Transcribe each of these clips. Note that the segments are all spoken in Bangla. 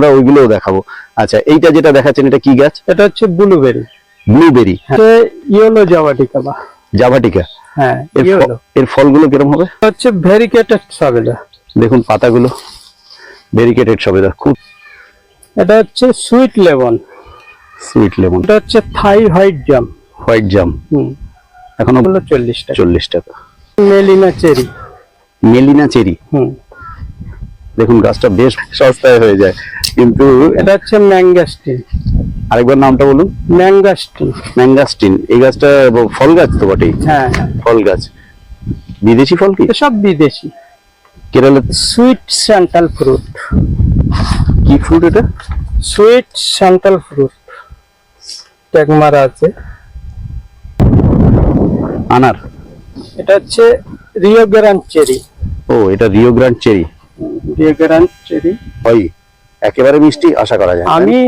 আমরা ওইগুলোও দেখাবো। আচ্ছা এইটা যেটা দেখাচ্ছেন এটা কি গাছ? এটা হচ্ছে ব্লুবেরি ব্লুবেরি ইয়েলো জাভাটিকা বা জাভাটিকা হ্যাঁ এর ফ- এর ফলগুলো কিরম হবে? হচ্ছে ভেরিকেটেড সবেদা। দেখুন পাতাগুলো ভেরিকেটেড সবেদা খুব এটা হচ্ছে সুইট লেমন সুইট লেমন এটা হচ্ছে থাই হোয়াইট জাম হোয়াইট জাম হুম। এখনও ওগুলো চল্লিশ টাকা। চল্লিশ টাকা। মেলিনা চেরি মেলিনা চেরি হুম। দেখুন গাছটা বেশ সস্তায় হয়ে যায়। কিন্তু এটা হচ্ছে ম্যাঙ্গাস্টিন। আরেকবার নামটা বলুন। ম্যাঙ্গাস্টিন। ম্যাঙ্গাস্টিন। এই গাছটা ফল গাছ তো বটেই। হ্যাঁ। ফল গাছ। বিদেশি ফল কি? সব বিদেশি। Kerala sweet santal fruit. কি ফ্রুট এটা? Sweet santal fruit. ট্যাগ মারা আছে। আনার। এটা হচ্ছে রিও গ্রান্ড চেরি। ও এটা রিও গ্রান্ড চেরি। চেরি হয় একেবারে মিষ্টি আশা করা যায় আমি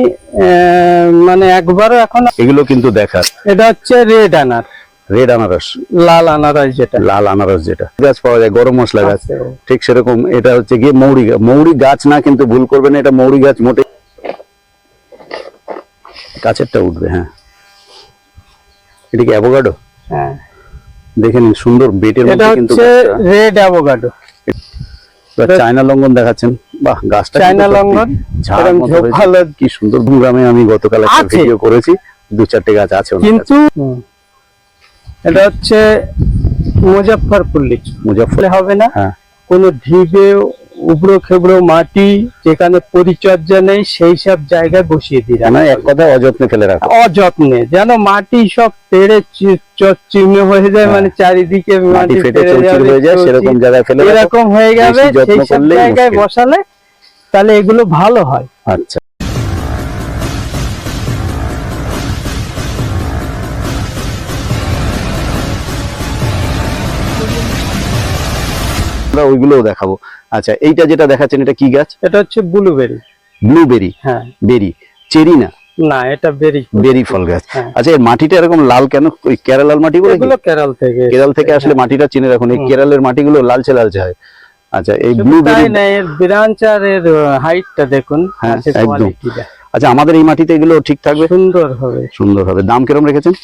মানে একবারও এখন এগুলো কিন্তু দেখার। এটা হচ্ছে রেড আনার। রেড আনারস। লাল আনারস যেটা। লাল আনারস যেটা। গাছ পাওয়া যায় গরম মশলা গাছ। ঠিক সেরকম এটা হচ্ছে গিয়ে মৌরি গাছ মৌরি গাছ না কিন্তু ভুল করবেন এটা মৌরি গাছ মোটে গাছেরটা উঠবে হ্যাঁ। এটা কি অ্যাভোকাডো হ্যাঁ। দেখে নিন সুন্দর বেটের মধ্যে কিন্তু রেড অ্যাভোকাডো চায়না লঙ্ঘন দেখাচ্ছেন। বাহ গাছটা চায়না লঙ্ঘন কি সুন্দর গ্রামে আমি গতকাল একটা। ভিডিও করেছি। দু চারটে গাছ আছে কিন্তু এটা হচ্ছে মুজফ্ফরপুর লিচু। মুজফ্ফর হবে না? হ্যাঁ। কোনো ঢিবে উবড়ো খেবড়ো মাটি যেখানে পরিচর্যা নেই সেই সব জায়গায় বসিয়ে দিলাম এক কথা অযত্নে ফেলে রাখা। অযত্নে। যেন মাটি সব তেড়ে চিহ্ন হয়ে যায় হ্যাঁ। মানে চারিদিকে মাটি হয়ে যায় সেরকম জায়গায় ফেলে এরকম হয়ে যাবে সেই সব জায়গায় বসালে তাহলে এগুলো ভালো হয়। আচ্ছা। আমরা ওইগুলোও দেখাবো। আচ্ছা এইটা যেটা দেখাচ্ছেন এটা কি গাছ? এটা হচ্ছে ব্লুবেরি ব্লুবেরি হ্যাঁ। বেরি চেরি না? না এটা বেরি বেরি ফল গাছ। হ্যাঁ। আচ্ছা এর মাটিটা এরকম লাল কেন? ওই কেরালাল মাটি বলে এগুলো কেরল থেকে কেরল থেকে আসলে। মাটিটা চিনে রাখুন। এই। কেরলের মাটিগুলো লালচে লালচে হয়। আচ্ছা এই ব্লুবেরি না এর ব্রাঞ্চ আর এর হাইটটা দেখুন। হ্যাঁ, একদম। আচ্ছা আমাদের এই মাটিতে এগুলো ঠিক থাকবে? সুন্দর হবে। সুন্দর হবে। দাম কিরম রেখেছেন?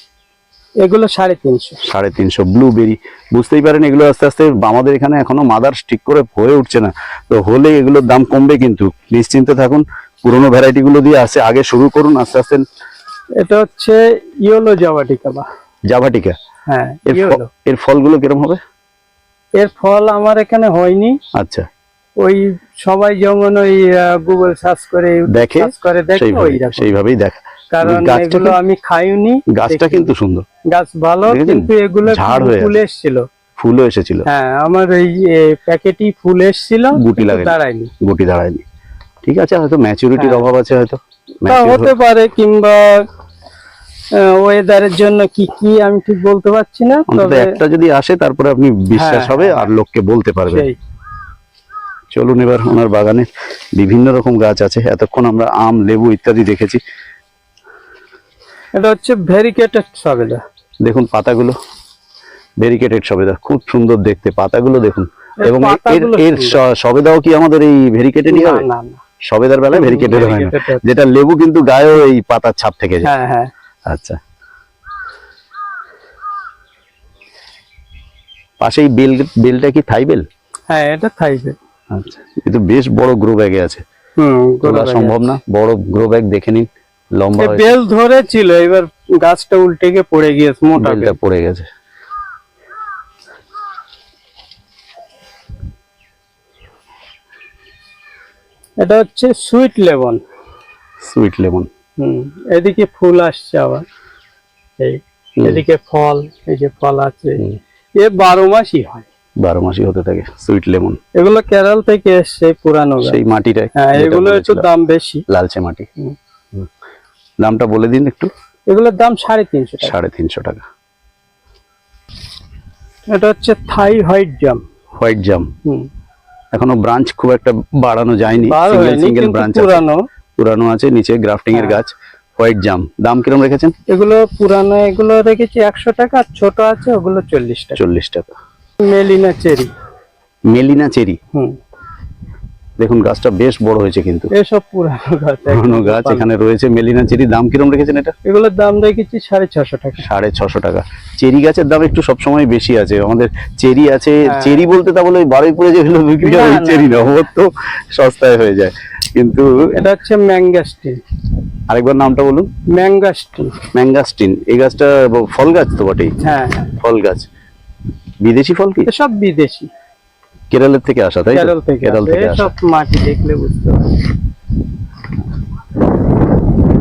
এগুলো সাড়ে তিনশো। সাড়ে তিনশো ব্লুবেরি বুঝতেই পারেন এগুলো আস্তে আস্তে আমাদের এখানে এখনও মাদার ঠিক করে হয়ে উঠছে না। তো হলে এগুলোর দাম কমবে কিন্তু। নিশ্চিন্তে থাকুন পুরোনো ভ্যারাইটি গুলো দিয়ে আসে আগে শুরু করুন আস্তে আস্তে। এটা হচ্ছে ইয়েলো জাভাটিকা বা। জাভাটিকা হ্যাঁ এর ফলগুলো কিরম হবে? এর ফল আমার এখানে হয়নি। আচ্ছা। ওই সবাই যেমন ওই গুগল সার্চ করে দেখে করে সেইভাবেই দেখা। কারণ এগুলো আমি খাইনি গাছটা কিন্তু সুন্দর। গাছ ভালো কিন্তু এগুলো ফুল এসেছিল। ফুলও এসেছিল। হ্যাঁ আমার এই প্যাকেটই ফুল এসেছিল গুটি দাঁড়ায়নি। গুটি দাঁড়ায়নি। ঠিক আছে হয়তো ম্যাচুরিটির। অভাব আছে হয়তো। হতে পারে কিংবা ওয়েদারের জন্য কি কি আমি ঠিক বলতে পারছি না তবে একটা যদি আসে তারপরে আপনি বিশ্বাস হ্যাঁ, হবে হ্যাঁ, আর লোককে বলতে পারবেন। চলুন এবার ওনার বাগানে বিভিন্ন রকম গাছ আছে। এতক্ষণ আমরা আম লেবু ইত্যাদি দেখেছি। এটা হচ্ছে ভেরিকেটেড সবেদা। দেখুন পাতাগুলো ভেরিকেটেড সবেদা খুব সুন্দর দেখতে পাতাগুলো দেখুন। এবং এর- এর সবেদাও কি আমাদের এই ভেরিকেটেডই হবে? না না। সবেদার বেলায় ভেরিকেটেড হয় না। যেটা লেবু কিন্তু গায়েও এই পাতার ছাপ থেকে যায়। হ্যাঁ হ্যাঁ। আচ্ছা। পাশে এই বেল বেলটা কি থাই বেল? হ্যাঁ এটা থাই থাইবে আচ্ছা। কিন্তু বেশ বড় গ্রো ব্যাগে আছে। হুম তোলা সম্ভব না। বড় গ্রো ব্যাগ দেখে নিন। লম্বা। বেল ধরেছিল এবার গাছটা উল্টে গিয়ে পড়ে গিয়েছে মোটা বেলটা পড়ে গেছে। এটা হচ্ছে সুইট লেমন। Sweet lemon. হুম এদিকে ফুল আসছে আবার। এই এদিকে ফল এই যে ফল আছে। এ বারো মাসই হয়। বারো মাসই হতে থাকে সুইট লেমন। এগুলো কেরল থেকে এসছে পুরানো। সেই মাটিটাই হ্যাঁ এগুলো একটু দাম বেশি। লালচে মাটি। দামটা বলে দিন একটু। এগুলোর দাম সাড়ে তিনশো সাড়ে তিনশো টাকা। এটা হচ্ছে থাই হোয়াইট জাম। হোয়াইট জাম। হুম। এখনও ব্রাঞ্চ খুব একটা বাড়ানো যায়নি। সিঙ্গেল সিঙ্গেল ব্রাঞ্চ পুরানো। পুরানো আছে নিচে গ্রাফটিং এর হ্যাঁ। গাছ। হোয়াইট জাম। দাম কিরম রেখেছেন? এগুলো পুরানো এগুলো রেখেছি একশো টাকা আর ছোট আছে ওগুলো চল্লিশ টাকা। চল্লিশ টাকা। মেলিনা চেরি। মেলিনা চেরি। হুম। দেখুন গাছটা বেশ বড় হয়েছে কিন্তু। এসব পুরানো গাছ পুরনো গাছ এখানে রয়েছে। মেলিনা চেরি দাম কিরম রেখেছেন এটা? এগুলোর দাম রেখেছি সাড়ে ছশো টাকা। সাড়ে ছশো টাকা। চেরি গাছের দাম একটু সবসময় বেশি আছে। আমাদের চেরি আছে। হ্যাঁ। চেরি বলতে তা বলে বারুইপুরে যেগুলো বিক্রি হয়। চেরি না ওর তো সস্তায় হয়ে যায়। কিন্তু এটা হচ্ছে ম্যাঙ্গাস্টিন আরেকবার নামটা বলুন। ম্যাঙ্গাস্টিন ম্যাঙ্গাস্টিন এই গাছটা ফল গাছ তো বটেই। হ্যাঁ। ফল গাছ। বিদেশি ফল কি? সব বিদেশি। কেরলের থেকে আসা তাই? কেরল থেকে কেরল আসে। থেকে আসা। এসব মাটি দেখলে বুঝতে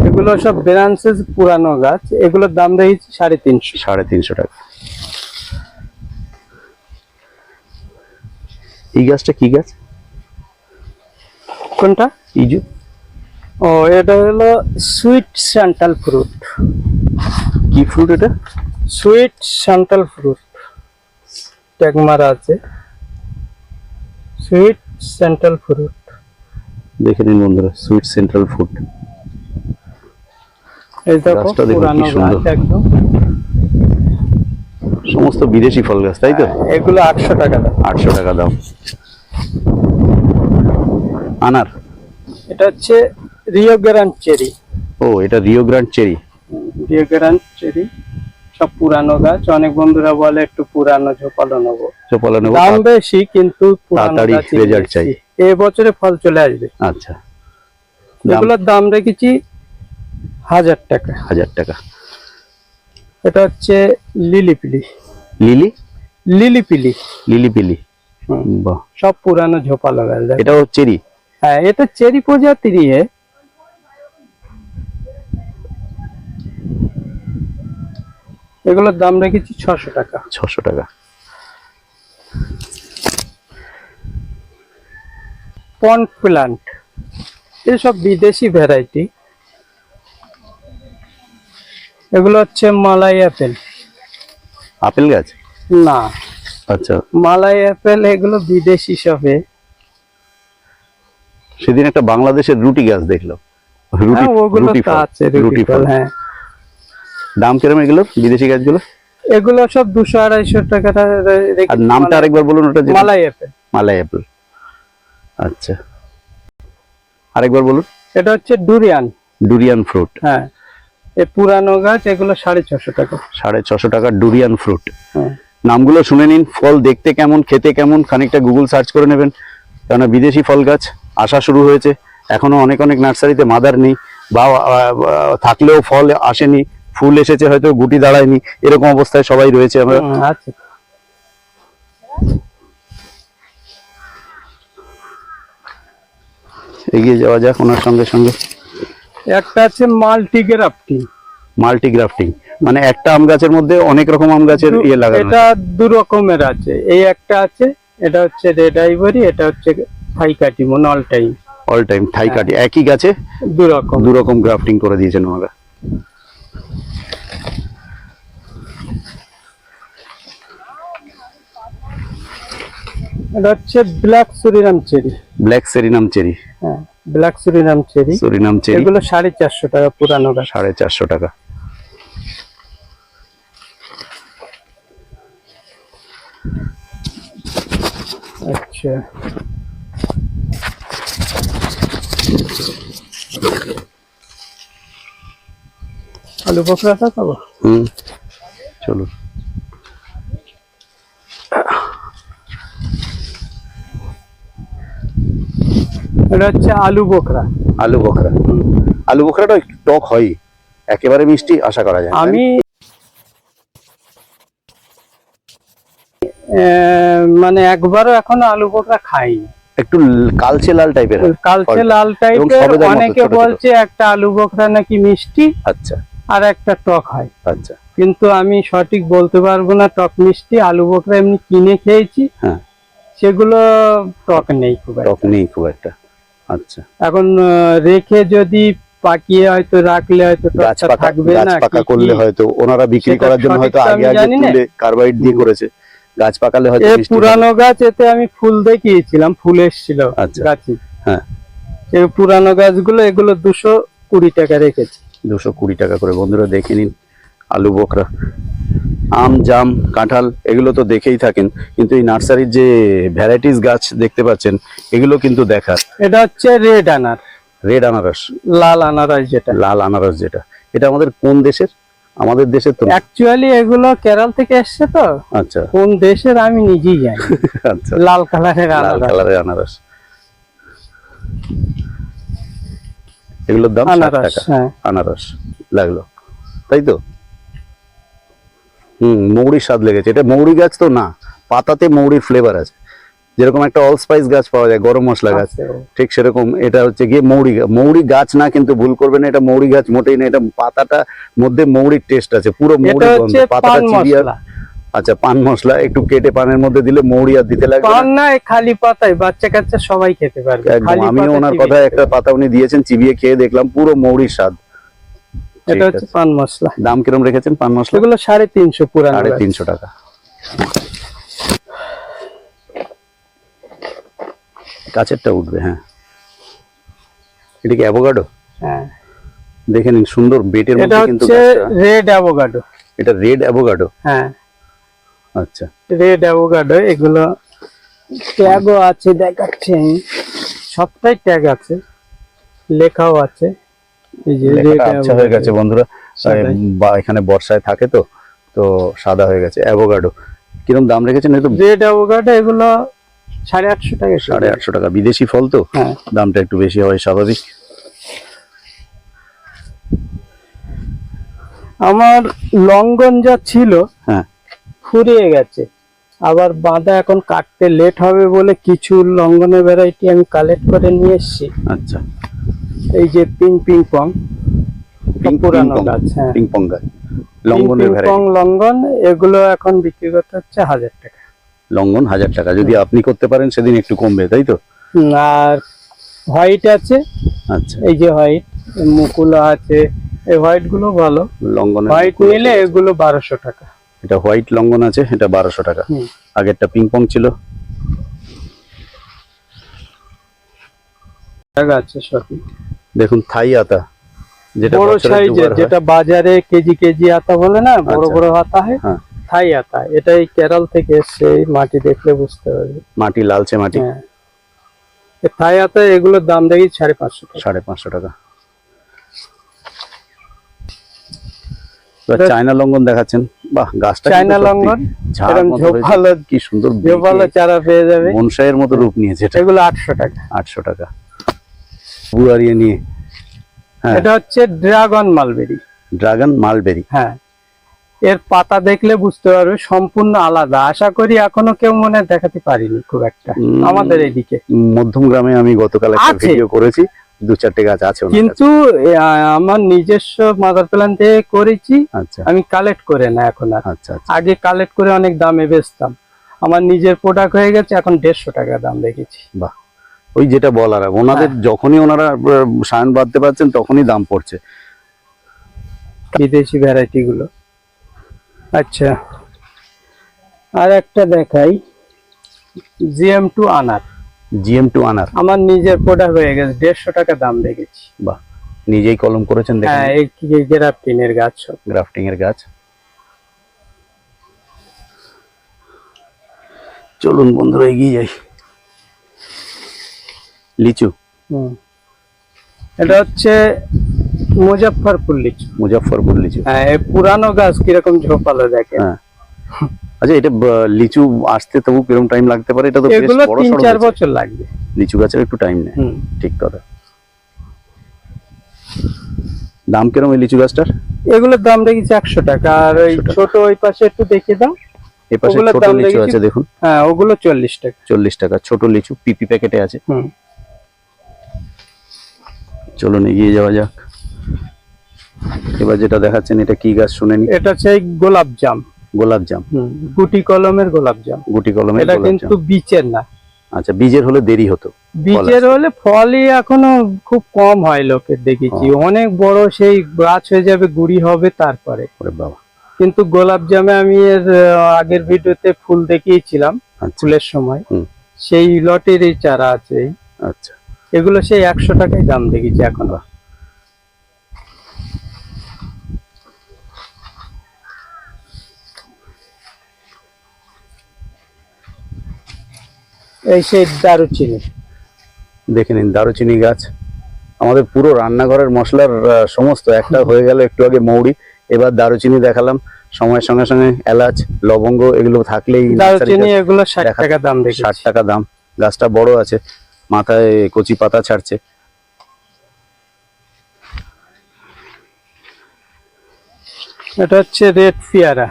এগুলো সব ব্রাঞ্চেস পুরানো গাছ এগুলোর দাম রেখেছি সাড়ে তিনশো। সাড়ে তিনশো টাকা। এই গাছটা কি গাছ? কোনটা? ইজু। ও এটা হলো সুইট স্যান্টাল ফ্রুট। কি ফ্রুট এটা? Sweet santal fruit. ট্যাগ মারা আছে। সুইট সেন্ট্রাল ফ্রুট দেখে নিন বন্ধুরা সুইট সেন্ট্রাল দেখো গাছটা দেখুন কি সুন্দর। সমস্ত বিদেশি ফল গাছ তাই তো? এগুলো আটশো টাকা দাম। আটশো টাকা দাম। আনার? এটা হচ্ছে রিও গ্রান্ড চেরি ও এটা Rio Grande cherry Rio Grande cherry সব পুরানো গাছ। অনেক বন্ধুরা বলে একটু পুরানো ঝোপালো নেব। চোপালা নেব। দাম বেশি কিন্তু তাড়াতাড়ি চাই। এ বছরে ফল চলে আসবে। আচ্ছা। এগুলোর দাম রেখেছি হাজার টাকা। হাজার টাকা। এটা হচ্ছে লিলিপিলি। লিলি? লিলিপিলি। লিলি পিলি হুম। বাহ। সব পুরানো ঝোপালো গাছ। এটাও চেরি? হ্যাঁ এটা চেরি প্রজাতির এগুলোর দাম রেখেছি ছশো টাকা। ছশো টাকা। পন্ট প্লান্ট। এসব বিদেশি ভ্যারাইটি। এগুলো হচ্ছে মালাই অ্যাপেল। আপেল গাছ? না। আচ্ছা। মালাই অ্যাপেল এগুলো বিদেশি সবে। সেদিন একটা বাংলাদেশের রুটি গাছ দেখলাম রুটি হ্যাঁ ওগুলো রুটি ফল। হ্যাঁ। দাম কীরকম এগুলো? বিদেশি গাছগুলো? এগুলো সব দুশো আড়াইশো টাকা আর নামটা আরেকবার বলুন ওটা মালাই অ্যাপেল মালাই অ্যাপেল আচ্ছা। আরেকবার বলুন। এটা হচ্ছে ডুরিয়ান ডুরিয়ান ফ্রুট হ্যাঁ। এই পুরানো গাছ এগুলো সাড়ে ছশো টাকা। সাড়ে ছশো টাকা ডুরিয়ান ফ্রুট হ্যাঁ। নামগুলো শুনে নিন ফল দেখতে কেমন খেতে কেমন খানিকটা গুগল সার্চ করে নেবেন। কেননা বিদেশি ফল গাছ আসা শুরু হয়েছে। এখনও অনেক অনেক নার্সারিতে মাদার নেই বা থাকলেও ফল আসেনি। ফুল এসেছে হয়তো গুটি দাঁড়ায়নি এরকম অবস্থায় সবাই রয়েছে আমরা। হুম, এগিয়ে যাওয়া যাক ওনার সঙ্গে সঙ্গে। একটা আছে মাল্টিগ্রাফটিং। মাল্টি গ্রাফটিং মানে একটা আম গাছের মধ্যে অনেক রকম আম গাছের ইয়ে লাগানো। এটা দু রকমের আছে। এই একটা আছে এটা হচ্ছে রেড আইভরি এটা হচ্ছে Thai Katimon all time all time Thai কাটি একই গাছে দু রকম। দু রকম গ্রাফটিং করে দিয়েছেন ওনারা। এটা হচ্ছে black Surinam cherry. Black Surinam cherry. হ্যাঁ black Surinam cherry. Surinam cherry. এগুলো সাড়ে চারশো টাকা পুরানো গাছ। সাড়ে চারশো টাকা। আচ্ছা। আলু বকরাটা পাবো? হুম চলুন। এটা হচ্ছে আলু বকরা আলু বখরা। আলু বখরাটা একটু টক হয়। একেবারে মিষ্টি আশা করা যায় আমি মানে একবারও এখনও আলু বকরা খাইনি। একটু কালচে লাল টাইপের কালচে লাল টাইপের অনেকে। বলছে একটা আলু বকরা নাকি মিষ্টি আচ্ছা। আর একটা টক হয়। আচ্ছা। কিন্তু আমি সঠিক বলতে পারব না টক মিষ্টি আলু বকরা এমনি কিনে খেয়েছি। হ্যাঁ। সেগুলো টক নেই খুব একটা। টক নেই খুব একটা। আচ্ছা। এখন রেখে যদি পাকিয়ে হয়তো রাখলে হয়তো গাছ পাকা থাকবে গাছ না পাকা। করলে হয়তো ওনারা বিক্রি করার জন্য হয়তো আগে আগে তুলে কার্বাইড দিয়ে করেছে। গাছ পাকালে হয়তো পুরানো গাছ এতে আমি ফুল দেখিয়েছিলাম ফুল এসেছিল আচ্ছা। গাছে। হ্যাঁ। এই পুরানো গাছগুলো এগুলো দুশো কুড়ি টাকা রেখেছি। দুশো কুড়ি টাকা করে। বন্ধুরা দেখে নিন আলু বকরা। আম জাম কাঁঠাল এগুলো তো দেখেই থাকেন কিন্তু এই নার্সারির যে ভ্যারাইটিস গাছ দেখতে পাচ্ছেন এগুলো কিন্তু দেখার। এটা হচ্ছে রেড আনার। রেড আনারস। লাল আনারস যেটা। লাল আনারস যেটা। এটা আমাদের কোন দেশের? আমাদের দেশের তো অ্যাকচুয়ালি এগুলো কেরল থেকে এসছে তো। আচ্ছা। কোন দেশের আমি নিজেই জানি। আচ্ছা। লাল কালারের আনারস। লাল কালারের আনারস। এগুলোর দাম ষাট আনারস টাকা। হ্যাঁ। আনারস লাগল। তাই তো? হুম মৌরির স্বাদ লেগেছে। এটা মৌরি গাছ তো না পাতাতে মৌরির ফ্লেভার আছে। যেরকম একটা অল স্পাইস গাছ পাওয়া যায় গরম মশলা গাছ ঠিক সেরকম। এটা হচ্ছে গিয়ে মৌরি মৌরি গাছ না কিন্তু ভুল করবেন এটা মৌরি গাছ মোটেই না এটা পাতাটা মধ্যে মৌরির টেস্ট আছে পুরো মৌরি গন্ধ। পাতাটা চিবিয়ে আচ্ছা পান মশলা একটু কেটে পানের মধ্যে দিলে মৌরি আর দিতে লাগবে পান না। খালি পাতায় বাচ্চা কাচ্চা সবাই খেতে পারবে। আমিও ওনার কথা একটা পাতা উনি দিয়েছেন চিবিয়ে খেয়ে দেখলাম পুরো মৌরির স্বাদ। এটা হচ্ছে পান মশলা। দাম কিরম রেখেছেন পান মশলা? এগুলো সাড়ে তিনশো পুরানো সাড়ে তিনশো টাকা। কাছেরটা উঠবে হ্যাঁ। এটা কি অ্যাভোগাডো? হ্যাঁ। দেখে নিন সুন্দর বেটের মধ্যে কিন্তু রেড অ্যাভোকাডো এটা রেড অ্যাভোগাডো? হ্যাঁ। আচ্ছা। রেড অ্যাভোকাডো এগুলো ট্যাগও আছে দেখাচ্ছে। সবটাই ট্যাগ আছে লেখাও আছে। আচ্ছা হয়ে গেছে বন্ধুরা। বা এখানে বর্ষায় থাকে তো তো সাদা হয়ে গেছে। অ্যাভোগাডো কিরম দাম রেখেছেন? এই তো রেড অ্যাভোকাডো এগুলো সাড়ে আটশো টাকা সাড়ে আটশো টাকা। বিদেশি ফল তো? হ্যাঁ। দামটা একটু বেশি হয় স্বাভাবিক। আমার লঙ্ঘন যা ছিল হ্যাঁ। ফুরিয়ে গেছে। আবার বাঁধা এখন কাটতে লেট হবে বলে কিছু লঙ্গনের ভ্যারাইটি আমি কালেক্ট করে নিয়ে এসেছি। আচ্ছা। এই যে পিং পিং পং পিং পুরানো। গাছ হ্যাঁ। পিং পং গাছ। পং ভ্যারাইটি লঙ্ঘন এগুলো এখন বিক্রি করতে হচ্ছে হাজার টাকা। লঙ্ঘন হাজার টাকা। যদি আপনি করতে পারেন সেদিন একটু কমবে তাই তো? আর হোয়াইট আছে। আচ্ছা। এই যে হোয়াইট মুকুলা আছে। এই হোয়াইটগুলো ভালো। লঙ্ঘনের হোয়াইট নিলে এগুলো বারোশো টাকা। এটা হোয়াইট লঙ্ঘন আছে এটা বারোশো টাকা। আগেরটা পিং পং ছিল। দেখুন থাই আতা যেটা বড় সাইজের যেটা বাজারে কেজি কেজি আতা বলে না বড় আচ্ছা। বড় আতা হয় হ্যাঁ। থাই আতা। এটাই কেরল থেকে এসছে মাটি দেখলে বুঝতে পারবে। মাটি লালচে মাটি। হ্যাঁ। থাই আতা এগুলোর দাম দেখি সাড়ে পাঁচশো টাকা। সাড়ে পাঁচশো টাকা। চায়না লঙ্ঘন দেখাচ্ছেন। বাহ গাছটা চায়না। ঝোপালো কি সুন্দর ঝোপালো চারা পেয়ে যাবে। বনসাইয়ের মতো রূপ নিয়েছে এগুলো আটশো টাকা। আটশো টাকা। নিয়ে। হ্যাঁ। এটা হচ্ছে ড্রাগন মালবেরি। Dragon mulberry. হ্যাঁ। এর পাতা দেখলে বুঝতে পারবে সম্পূর্ণ আলাদা। আশা করি এখনও কেউ মনে দেখাতে পারিনি খুব একটা। আমাদের এইদিকে। মধ্যম গ্রামে আমি গতকাল একটা ভিডিও করেছি দু চারটে গাছ আছে কিন্তু আমার নিজস্ব মাদার প্ল্যান থেকে করেছি আচ্ছা। আমি কালেক্ট করে না এখন আর। আচ্ছা আচ্ছা। আগে কালেক্ট করে অনেক দামে বেচতাম। আমার নিজের প্রোডাক্ট হয়ে গেছে এখন দেড়শো টাকা দাম রেখেছি। বাহ। ওই যেটা বলার ওনাদের হ্যাঁ। যখনই ওনারা সায়ন বাঁধতে পারছেন তখনই দাম পড়ছে। বিদেশি ভ্যারাইটি গুলো। আচ্ছা। আর একটা দেখাই জিএম টু আনার। জিএম টু আনার। আমার নিজের প্রোডাক্ট হয়ে গেছে দেড়শো টাকা দাম দেখেছি বাহ নিজেই কলম করেছেন হ্যাঁ এই গ্রাফটিনের গাছ সব। গ্রাফটিং এর গাছ। চলুন বন্ধুরা এগিয়ে যাই। লিচু। এটা হচ্ছে মুজফ্ফরপুর লিচু। মুজফ্ফরপুর লিচু। হ্যাঁ এই পুরানো গাছ কীরকম ঝোপালো দেখেন হ্যাঁ। আচ্ছা এটা লিচু আসতে তবু কীরকম টাইম লাগতে পারে? এটা তো বেশ এগুলো বড় তিন চার বছর লাগবে। লিচু গাছের একটু টাইম নেয়। ঠিক কথা। দাম কিরম এই লিচু গাছটার? এগুলোর দাম রেখেছি একশো টাকা। আর ওই ছোট ওই পাশে একটু দেখিয়ে দাও। এই পাশে ছোট লিচু আছে দেখুন। হ্যাঁ ওগুলো চল্লিশ টাকা। চল্লিশ টাকা। ছোট লিচু পিপি প্যাকেটে আছে। হুম। চলুন এগিয়ে যাওয়া যাক। এবার যেটা দেখাচ্ছেন এটা কি গাছ শুনেনি? এটা সেই গোলাপ জাম। গোলাপ জাম। গুটি কলমের গোলাপ জাম। গুটি কলমের এটা কিন্তু বীচের না। আচ্ছা বীজের হলে দেরি হতো। বীচের হলে ফলই এখনও খুব কম হয় লোকের দেখেছি। অনেক বড় সেই গাছ হয়ে যাবে গুড়ি হবে তারপরে। বাবা। কিন্তু গোলাপ জামে আমি এর আগের ভিডিওতে ফুল দেখিয়েছিলাম আচ্ছা। ফুলের সময়। সেই লটের এই চারা আছে। আচ্ছা। এগুলো সেই একশো টাকায় দাম দেখেছি এখনও। এই সেই দারুচিনি। দেখে নিন দারুচিনি গাছ। আমাদের পুরো রান্নাঘরের মশলার সমস্ত একটা হয়ে গেল একটু আগে মৌরি এবার দারুচিনি দেখালাম। সময়ের সঙ্গে সঙ্গে এলাচ লবঙ্গ এগুলো থাকলেই দারুচিনি এগুলো ষাট টাকা দাম ষাট টাকা দাম। গাছটা বড় আছে। মাথায় কচি পাতা ছাড়ছে। এটা হচ্ছে রেড পেয়ারা।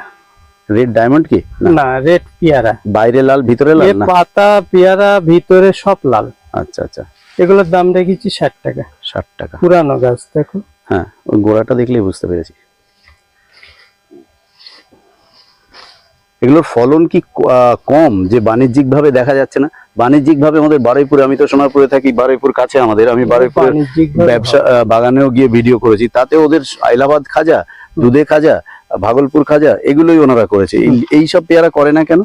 রেড ডায়মন্ড কি? না। রেড পেয়ারা। বাইরে লাল ভিতরে লাল না? পাতা পেয়ারা ভিতরে সব লাল। আচ্ছা আচ্ছা। এগুলোর দাম রেখেছি ষাট টাকা। ষাট টাকা। পুরানো গাছ দেখো। হ্যাঁ ওই গোড়াটা দেখলেই বুঝতে পেরেছি। এগুলোর ফলন কি কম যে বাণিজ্যিক ভাবে দেখা যাচ্ছে না? বাণিজ্যিক ভাবে আমাদের বারুইপুরে আমি তো সোনারপুরে থাকি বারুইপুর কাছে আমাদের। আমি বাণিজ্যিকভাবে ব্যবসা বাগানেও গিয়ে ভিডিও করেছি। তাতে ওদের এলাহাবাদ খাজা দুধে খাজা ভাগলপুর খাজা এগুলোই ওনারা করেছে। এই- সব পেয়ারা করে না কেন?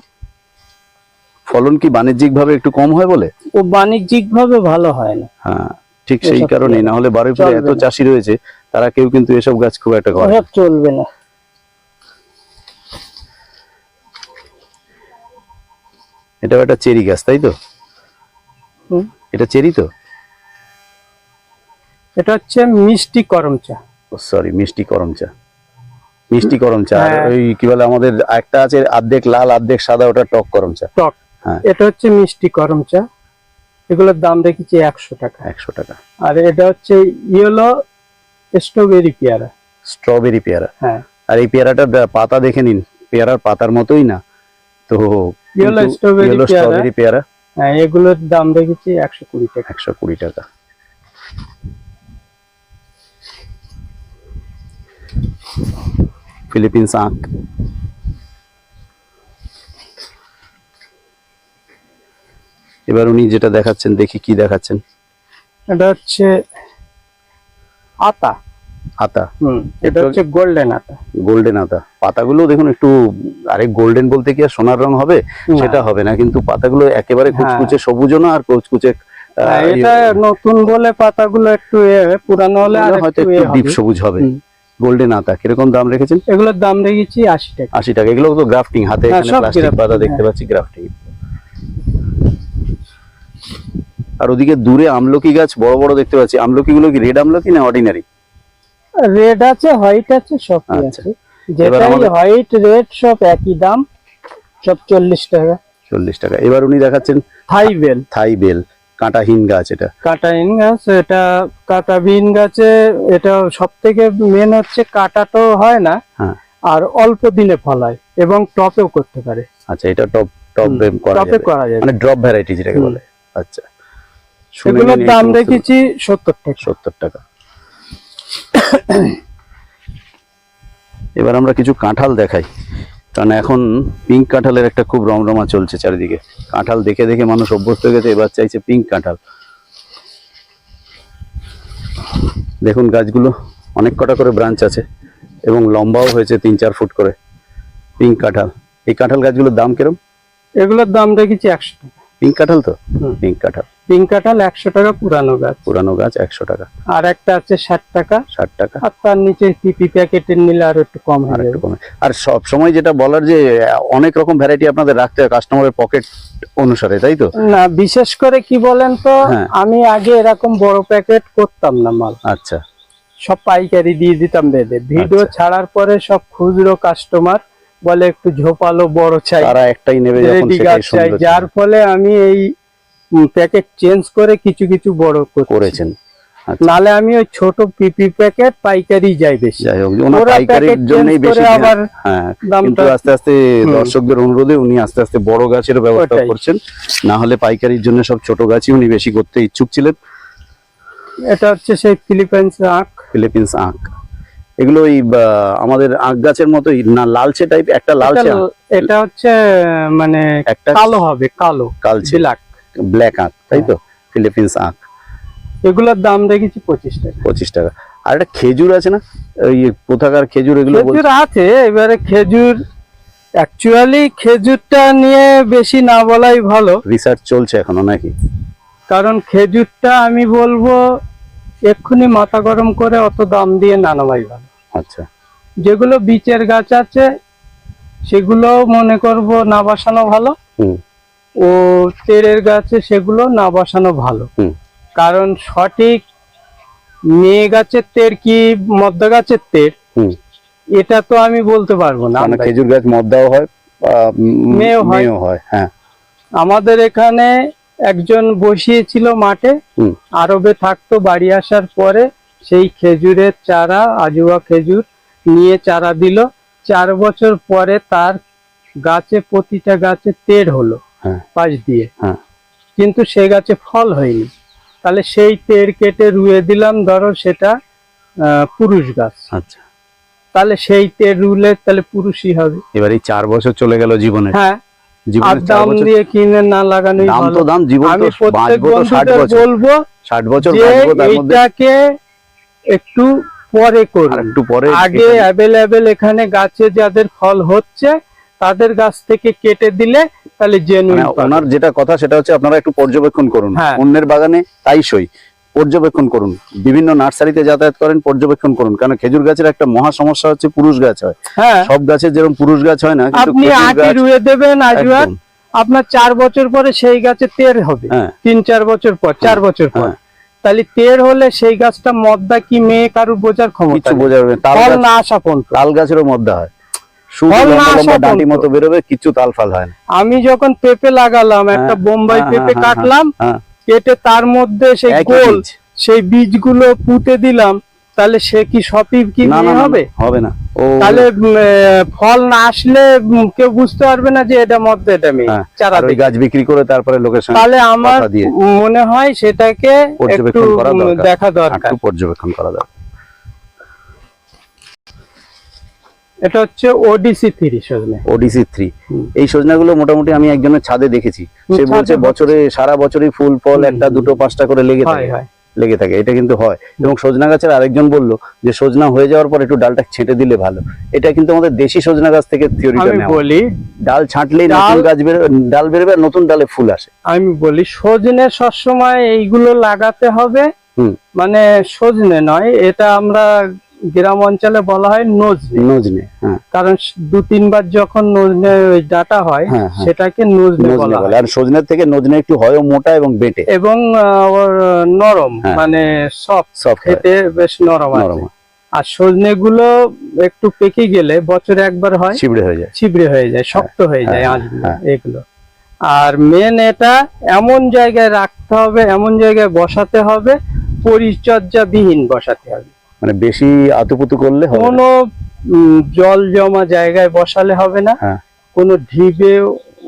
ফলন কি বাণিজ্যিক ভাবে একটু কম হয় বলে? ও বাণিজ্যিক ভাবে ভালো হয় না। হ্যাঁ ঠিক সেই কারণেই। না হলে বারুইপুরে এত চাষি রয়েছে তারা কেউ কিন্তু এসব গাছ খুব একটা করে চলবে না। এটাও একটা চেরি গাছ তাই তো? হুম। এটা চেরি তো? এটা হচ্ছে মিষ্টি করম চা। সরি মিষ্টি করম চা। মিষ্টি করম চা হ্যাঁ। ওই কি বলে আমাদের একটা আছে অর্ধেক লাল অর্ধেক সাদা ওটা টক করম চা। টক। হ্যাঁ। এটা হচ্ছে মিষ্টি করম চা। এগুলোর দাম রেখেছি একশো টাকা। একশো টাকা। আর এটা হচ্ছে ইয়েলো স্ট্রবেরি পেয়ারা। স্ট্রবেরি পেয়ারা। হ্যাঁ। আর এই পেয়ারাটার পাতা দেখে নিন পেয়ারার পাতার মতোই না? তো পেয়ারা। স্ট্রবেরি পেয়ারা? হ্যাঁ এগুলোর দাম রেখেছি একশো কুড়ি টাকা। একশো কুড়ি টাকা। ফিলিপিন্স আখ এবার উনি যেটা দেখাচ্ছেন দেখি কি দেখাচ্ছেন। এটা হচ্ছে আতা। আতা। এটা হচ্ছে গোল্ডেন আতা। গোল্ডেন আতা। পাতাগুলো দেখুন একটু আরে গোল্ডেন বলতে কি আর সোনার রং হবে? সেটা হবে না কিন্তু পাতাগুলো একেবারে হ্যাঁ। কুচকুচে সবুজও না আর কুচকুচে হ্যাঁ, এটা ইয়ে- নতুন বলে পাতাগুলো একটু পুরানো হলে আর হয়তো একটু ডিপ সবুজ হবে। গোল্ডেন আতা কীরকম দাম রেখেছেন? এগুলোর দাম রেখেছি আশি টাকা। আশি টাকা এগুলো তো গ্রাফটিং হাতে হ্যাঁ, এখানে প্লাস্টিক পাতা দেখতে হ্যাঁ। পাচ্ছি গ্রাফটিং আর ওদিকে দূরে আমলকি গাছ বড় বড় দেখতে পাচ্ছি। আমলকি গুলো কি রেড আমলকি না অর্ডিনারি রেড আছে হোয়াইট আছে সব আচ্ছা। আছে। যেটাই হোয়াইট রেড সব একই দাম সব চল্লিশ টাকা। চল্লিশ টাকা। এবার উনি দেখাচ্ছেন থাই বেল। থাই বেল কাঁটাহীন গাছ এটা। কাটাইন গাছ এটা কাটা বিন গাছে এটা সব থেকে মেন হচ্ছে কাঁটা তো হয় না হ্যাঁ। আর অল্প দিনে ফলায় এবং টপেও করতে পারে। আচ্ছা এটা টপ টপ করা টপে যাবে। মানে ড্রপ ভ্যারাইটি যেটাকে বলে। আচ্ছা। এই দাম রেখেছি সত্তর টাকা। সত্তর টাকা। এবার আমরা কিছু কাঁঠাল দেখাই। কারণ এখন পিঙ্ক কাঁঠালের একটা খুব রমরমা চলছে চারিদিকে। কাঁঠাল দেখে দেখে মানুষ অভ্যস্ত হয়ে গেছে, এবার চাইছে পিঙ্ক কাঁঠাল। দেখুন গাছগুলো, অনেক কটা করে ব্রাঞ্চ আছে এবং লম্বাও হয়েছে তিন চার ফুট করে পিঙ্ক কাঁঠাল। এই কাঁঠাল গাছগুলোর দাম কিরম? এগুলোর দাম রেখেছি একশো টাকা। পিঙ্ক কাঁঠাল তো। পিঙ্ক কাঁঠাল। পিঙ্ক কাঁঠাল একশো টাকা পুরানো গাছ। পুরানো গাছ একশো টাকা। আর একটা আছে ষাট টাকা। ষাট টাকা। আর তার নিচে পিপি প্যাকেটের নিলে আর একটু কম আর হয়ে একটু কমে। আর সব সময় যেটা বলার যে অনেক রকম ভ্যারাইটি আপনাদের রাখতে হয় কাস্টমারের পকেট অনুসারে তাই তো? না বিশেষ করে কি বলেন তো হ্যাঁ। আমি আগে এরকম বড় প্যাকেট করতাম না মাল। আচ্ছা। সব পাইকারি দিয়ে দিতাম বেঁধে। ভিডিও আচ্ছা। ছাড়ার পরে সব খুচরো কাস্টমার বলে একটু ঝোপালো বড় চাই। তারা একটাই নেবে যখন সেটাই চাই। যার ফলে আমি এই প্যাকেট চেঞ্জ করে কিছু কিছু বড় করেছেন। আচ্ছা। নালে আমি ওই ছোট পিপি প্যাকেট পাইকারি যাই বেশি। যাই হোক ওনার পাইকারির জন্যই বেশি আবার হ্যাঁ কিন্তু আস্তে আস্তে দর্শকদের অনুরোধে উনি আস্তে আস্তে বড় গাছের ব্যবস্থা করছেন। না হলে পাইকারির জন্য সব ছোট গাছই উনি বেশি করতে ইচ্ছুক ছিলেন। এটা হচ্ছে সেই ফিলিপাইন্স আখ। ফিলিপিন্স আখ। এগুলো ওই আমাদের আখ গাছের মতোই না লালচে টাইপ একটা লালচে এটা- হচ্ছে মানে একটা কালো হবে কালো কালচে। ব্ল্যাক। ব্ল্যাক আখ তাই তো? ফিলিপিন্স আখ। এগুলোর দাম দেখেছি পঁচিশ টাকা। পঁচিশ টাকা। আর একটা খেজুর আছে না? ওই কোথাকার খেজুর এগুলো খেজুর আছে এবারে খেজুর অ্যাকচুয়ালি খেজুরটা নিয়ে বেশি না বলাই ভালো। রিসার্চ চলছে এখনও নাকি? কারণ খেজুরটা আমি বলব এক্ষুনি মাথা গরম করে অত দাম দিয়ে না নেওয়াই ভালো। আচ্ছা যেগুলো বীচের গাছ আছে সেগুলো মনে করব না বসানো ভালো হুম ও তেরের গাছে সেগুলো না বসানো ভালো। কারণ সঠিক মেয়ে গাছের তের কি মদ্দা গাছের তের হুম। এটা তো আমি বলতে পারব না মানে খেজুর গাছ মদ্দাও হয় মেয়েও হয়। হয় আমাদের এখানে একজন বসিয়েছিল মাঠে। আরবে থাকতো বাড়ি আসার পরে সেই খেজুরের চারা আজুয়া খেজুর নিয়ে চারা দিল। চার বছর পরে তার গাছে প্রতিটা গাছে তেড় হলো হ্যাঁ। পাশ দিয়ে। হ্যাঁ। কিন্তু সে গাছে ফল হয়নি। তাহলে সেই তেড় কেটে রুয়ে দিলাম ধরো সেটা পুরুষ গাছ। আচ্ছা। তাহলে সেই তেড় রুলে তাহলে পুরুষই হবে। এবার এই চার বছর চলে গেল জীবনে। হ্যাঁ। দাম দিয়ে কিনে না লাগানোই দাম তো দাম জীবন আমি তো প্রত্যেক বাঁচবো তো ষাট বন্ধুদের বলব ষাট বছর তার এইটাকে একটু পরে করুন। একটু পরে আগে অ্যাভেলেবেল এখানে গাছে যাদের ফল হচ্ছে তাদের গাছ থেকে কেটে দিলে তাহলে মানে জেনুইন ওনার যেটা কথা সেটা হচ্ছে আপনারা একটু পর্যবেক্ষণ করুন। হ্যাঁ। অন্যের বাগানে তাই সই। পর্যবেক্ষণ করুন। বিভিন্ন নার্সারিতে যাতায়াত করেন পর্যবেক্ষণ করুন। কারণ খেজুর গাছের একটা মহা সমস্যা হচ্ছে পুরুষ গাছ হয়। হ্যাঁ। সব গাছের যেরকম পুরুষ গাছ হয় না কিন্তু আপনি আটি রুয়ে দেবেন আজুয়ার আপনার চার বছর পরে সেই গাছে তের হবে। হ্যাঁ। তিন চার বছর পর চার বছর পর। তাহলে তের হলে সেই গাছটা মদ্দা কি মেয়ে কারুর বোঝার ক্ষমতা কিছু বোঝা যাবে তাল ফল না আসা পর্যন্ত। তাল গাছেরও মধ্যে হয়। মতো বেরোবে কিছু তাল ফাল হয় না। আমি যখন পেঁপে লাগালাম একটা হ্যাঁ, বোম্বাই পেপে পেঁপে হ্যাঁ, কাটলাম হ্যাঁ। কেটে তার মধ্যে সেই গোল সেই বীজগুলো পুঁতে দিলাম তাহলে সে কি সবই কি হবে? হবে না। তাহলে ফল না আসলে কেউ বুঝতে পারবে না যে এটা মধ্যে এটা মেয়ে হ্যাঁ, চারা গাছ বিক্রি করে তারপরে লোকের সঙ্গে তাহলে আমার মনে হয় সেটাকে একটু পর্যবেক্ষণ করা উম, দেখা দরকার। পর্যবেক্ষণ করা দরকার। এটা হচ্ছে ওডিসি থ্রি সজনে। ODC three. এই সজনাগুলো মোটামুটি আমি একজনের ছাদে দেখেছি। সে বলছে বছরে সারা বছরই ফুল ফল একটা দুটো পাঁচটা করে লেগে থাকে। লেগে থাকে এটা কিন্তু হয়। এবং সজনা গাছের আরেকজন বলল যে সজনা হয়ে যাওয়ার পর একটু ডালটা ছেঁটে দিলে ভালো। এটা কিন্তু আমাদের দেশি সজনা গাছ থেকে থিওরিটা বলি ডাল ছাঁটলেই নতুন গাছ বেরোবে ডাল বেরোবে আর নতুন ডালে ফুল আসে। আমি বলি সজনে সবসময় এইগুলো লাগাতে হবে। হুম। মানে সজনে নয় এটা আমরা গ্রাম অঞ্চলে বলা হয় নজনে। নজনে হ্যাঁ। কারণ দু তিনবার যখন নজনে ওই ডাটা হয় হ্যাঁ, হ্যাঁ। সেটাকে নজনে বলা হয়। আর সজনের থেকে নজনে একটু হয় মোটা এবং বেটে। এবং ওর নরম। মানে সফট সফট খেতে বেশ নরম নরম আর সজনে গুলো একটু পেকে গেলে বছরে একবার হয় ছিবড়ে হয়ে যায়। ছিবড়ে হয়ে যায় শক্ত হয়ে যায় হ্যাঁ। এগুলো। আর মেন এটা এমন জায়গায় রাখতে হবে এমন জায়গায় বসাতে হবে পরিচর্যা বিহীন বসাতে হবে। মানে বেশি আতুপুতু করলে। কোনো জল জমা জায়গায় বসালে হবে না। হ্যাঁ। কোনো ঢিবে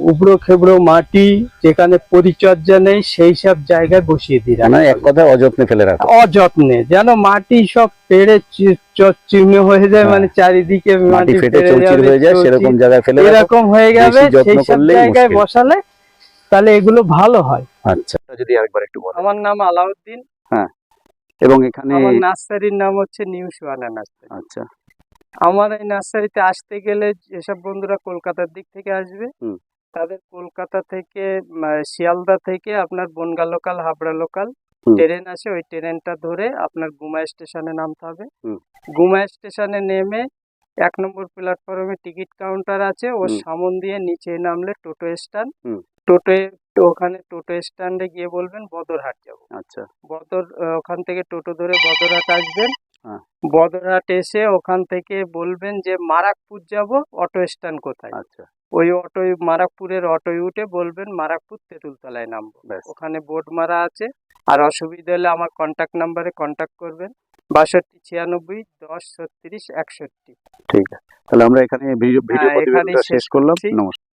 উবড়ো খেবড়ো মাটি যেখানে পরিচর্যা নেই সেই সব জায়গায় বসিয়ে দিয়ে রাখতে মানে এক। কথায় অযত্নে ফেলে রাখা। অযত্নে। যেন মাটি সব পেড়ে চি- চচ্চিহ্ন হয়ে যায় হ্যাঁ। মানে চারিদিকে মাটি ফেটে পেড়ে চৌচির হয়ে যায় সেরকম জায়গায় ফেলে এরকম হয়ে যাবে সেই সব জায়গায় বসালে তাহলে এগুলো ভালো হয়। আচ্ছা। যদি আরেকবার একটু বলো আমার নাম আলাউদ্দিন। এবং এখানে আমার নার্সারির নাম হচ্ছে নিউ সুয়ানা নার্সারি। আচ্ছা। আমার এই নার্সারিতে আসতে গেলে যেসব বন্ধুরা কলকাতার দিক থেকে আসবে তাদের কলকাতা থেকে শিয়ালদা থেকে আপনার Bongaon local Habra local train আছে ওই ট্রেনটা ধরে আপনার গুমা স্টেশনে নামতে হবে। গুমা স্টেশনে নেমে এক নম্বর প্ল্যাটফর্মে টিকিট কাউন্টার আছে। ওর হুম। সামন দিয়ে নিচে নামলে টোটো স্ট্যান্ড। হুম। টোটো ওখানে টোটো স্ট্যান্ডে গিয়ে বলবেন বদরহাট যাব। আচ্ছা। বদর ওখান থেকে টোটো ধরে বদরহাট আসবেন। হ্যাঁ। বদরহাট এসে ওখান থেকে বলবেন যে মারাকপুর যাব অটো স্ট্যান্ড কোথায়? আচ্ছা। ওই অটো মারাকপুরের অটোয় উঠে বলবেন মারাকপুর তেঁতুলতলায় নামবো। ওখানে বোর্ড মারা আছে। আর অসুবিধা হলে আমার কন্ট্যাক্ট নাম্বারে কন্ট্যাক্ট করবেন। বাষট্টি ছিয়ানব্বই দশ ছত্রিশ একষট্টি। ঠিক আছে। তাহলে আমরা এখানে ভিডিও ভিডিও হ্যাঁ, শেষ করলাম। নমস্কার।